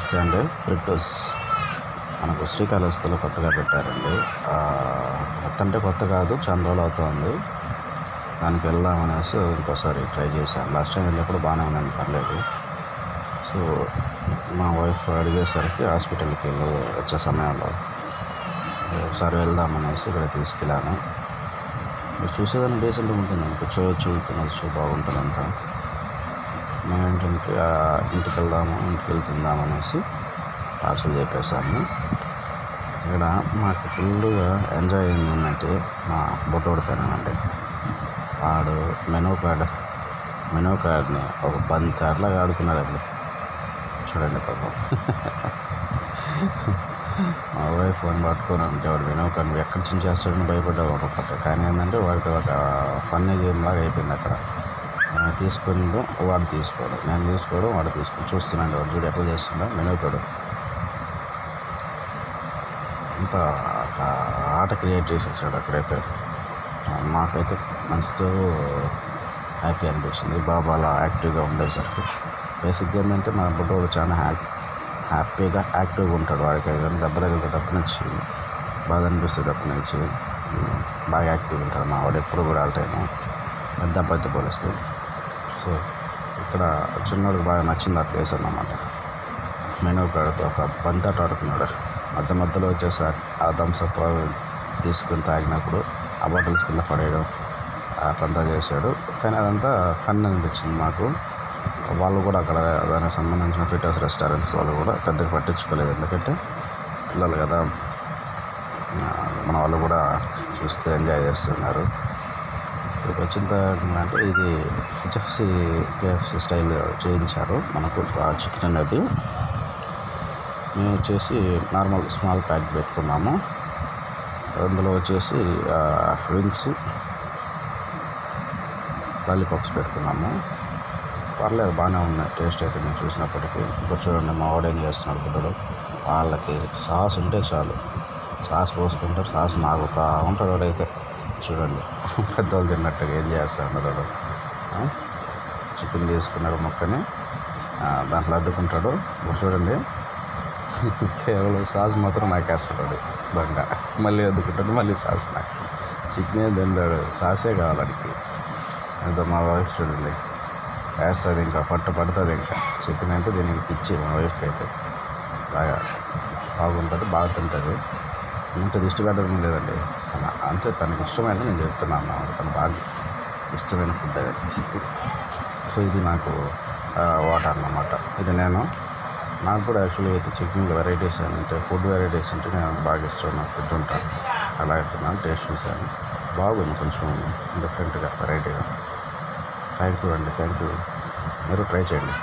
నమస్తే అండి. బ్రిటోస్ మనకు శ్రీకాళహస్తిలో కొత్తగా పెట్టారండి. కొత్త అంటే కొత్త కాదు చాలా రోజులు అవుతుంది. దానికి వెళ్దాం అనేసి ఇంకోసారి ట్రై చేశాను. లాస్ట్ టైం వెళ్ళినప్పుడు బాగానే ఉన్నాను పర్లేదు. సో మా వైఫ్ అడిగేసరికి హాస్పిటల్కి వెళ్ళి వచ్చే సమయంలో ఒకసారి వెళ్దాం అనేసి ఇక్కడ తీసుకెళ్ళాను. మీరు చూసేదాన్ని డీసెంట్గా ఉంటుంది కూర్చోవచ్చు తినవచ్చు బాగుంటుంది అంతా. మేము ఏంటంటే ఇంటికి వెళ్దాము ఇంటికి వెళ్ళి తిందాం అనేసి పార్సల్ చెప్పేశాము. ఇక్కడ మాకు ఫుల్గా ఎంజాయ్ అయింది ఏంటంటే మా బొట్టోడు తినానండి వాడు మెనూ కార్డ్ మెనూ కార్డ్ని ఒక పది కార్డులాగా ఆడుకున్నాడండి. చూడండి పాపం. మా వైఫ్ ఫోన్ పట్టుకొని అంటే వాడు మెనూ కార్డ్ ఎక్కడి నుంచి చేస్తాడని భయపడ్డాడు ఒక పక్క. కానీ ఏంటంటే వాడికి ఒక ఫన్నీ గేమ్ లాగా అయిపోయింది అక్కడ. నేను వాడు తీసుకోడు నేను తీసుకోవడం వాడు తీసుకుని చూస్తున్నాను వాడు చూడు ఎట్లా చేస్తుండో నేను కార్డు అంత ఆట క్రియేట్ చేసేసాడు అక్కడైతే. మాకైతే మనసుతో హ్యాపీ అనిపించింది. బాబా అలా యాక్టివ్గా ఉండేసరికి. బేసిక్గా ఏంటంటే మా బుడ్డోడు చాలా హ్యాపీ హ్యాపీగా యాక్టివ్గా ఉంటాడు వాడికి. కానీ దెబ్బ తగిలితే తప్పు నుంచి బాధ అనిపిస్తుంది తప్పు నుంచి బాగా యాక్టివ్గా ఉంటాడు మా వాడు. ఎప్పుడు కూడా ఆల్ టైము. పెద్ద అబ్బాయితో పోలిస్తే. సో ఇక్కడ చిన్నోడికి బాగా నచ్చింది ఆ ప్లేస్ అన్నమాట. మెనూ కార్డుతో ఒక బంతాట ఆడుకున్నాడు మధ్య మధ్యలో వచ్చేసి ఆ థమ్స్అప్ తీసుకుని తాగినప్పుడు ఆ బాటిల్స్ కింద పడేయడం అట్లంతా చేశాడు. కానీ అదంతా ఫన్ అనిపించింది మాకు. వాళ్ళు కూడా అక్కడ దానికి సంబంధించిన ఫిటర్స్ రెస్టారెంట్స్ వాళ్ళు కూడా పెద్దగా పట్టించుకోలేదు. ఎందుకంటే పిల్లలు కదా. మన వాళ్ళు కూడా చూస్తే ఎంజాయ్ చేస్తున్నారు. ఇక్కడికి వచ్చిన తర్వాత అంటే ఇది హెచ్ఎఫ్సి కేఎఫ్సి స్టైల్ చేయించారు మనకు చికెన్ అనేది. మేము వచ్చేసి నార్మల్ స్మాల్ ప్యాక్ పెట్టుకున్నాము. అందులో వచ్చేసి వింగ్స్ లాలీపాప్స్ పెట్టుకున్నాము. పర్లేదు బాగానే ఉన్నాయి. టేస్ట్ అయితే మేము చూసినప్పటికీ. ఇప్పుడు చూడండి మా వాడు ఏం చేస్తున్నాడు కుట్టడు వాళ్ళకి సాస్ ఉంటే చాలు. సాస్ పోసుకుంటారు సాస్ నాగుతా ఉంటాడు వాడైతే. చూడండి. పెద్దవాళ్ళు తిన్నట్టుగా ఏం చేస్తా చికెన్ తీసుకున్నాడు మొక్కని. దాంట్లో అద్దుకుంటాడు. ఇప్పుడు చూడండి. కేవలం సాస్ మాత్రం నాకేస్తాడు దొంగ. మళ్ళీ అద్దుకుంటాడు మళ్ళీ సాస్ నాకు. చికెన్ తిన్నాడు సాసే కావాలి వాడికి. అదో మా వైఫ్ చూడండి. వేస్తుంది ఇంకా పట్టు పడుతుంది ఇంకా. చికెన్ అంటే దీనికి పిచ్చి మా వైఫ్కి అయితే. బాగా బాగుంటుంది బాగా తింటుంది. ఇంకా దిష్టి పెట్టడం లేదండి. తన అంటే తనకి ఇష్టమైనది నేను చెప్తున్నాను అన్నమాట. తన బాగా ఇష్టమైన ఫుడ్ అది. సో ఇది నాకు వాటర్ అన్నమాట. ఇది నేను నాకు కూడా యాక్చువల్లీ అయితే చికెన్ వెరైటీస్ అంటే ఫుడ్ వెరైటీస్ అంటే నేను బాగా ఇష్టం. నాకు తింటుంటాను అలా తిన్నాను టేస్ట్ చూశాను. బాగుంది కొంచెం డిఫరెంట్గా వెరైటీగా థ్యాంక్ యూ అండి. థ్యాంక్ యూ మీరు ట్రై చేయండి.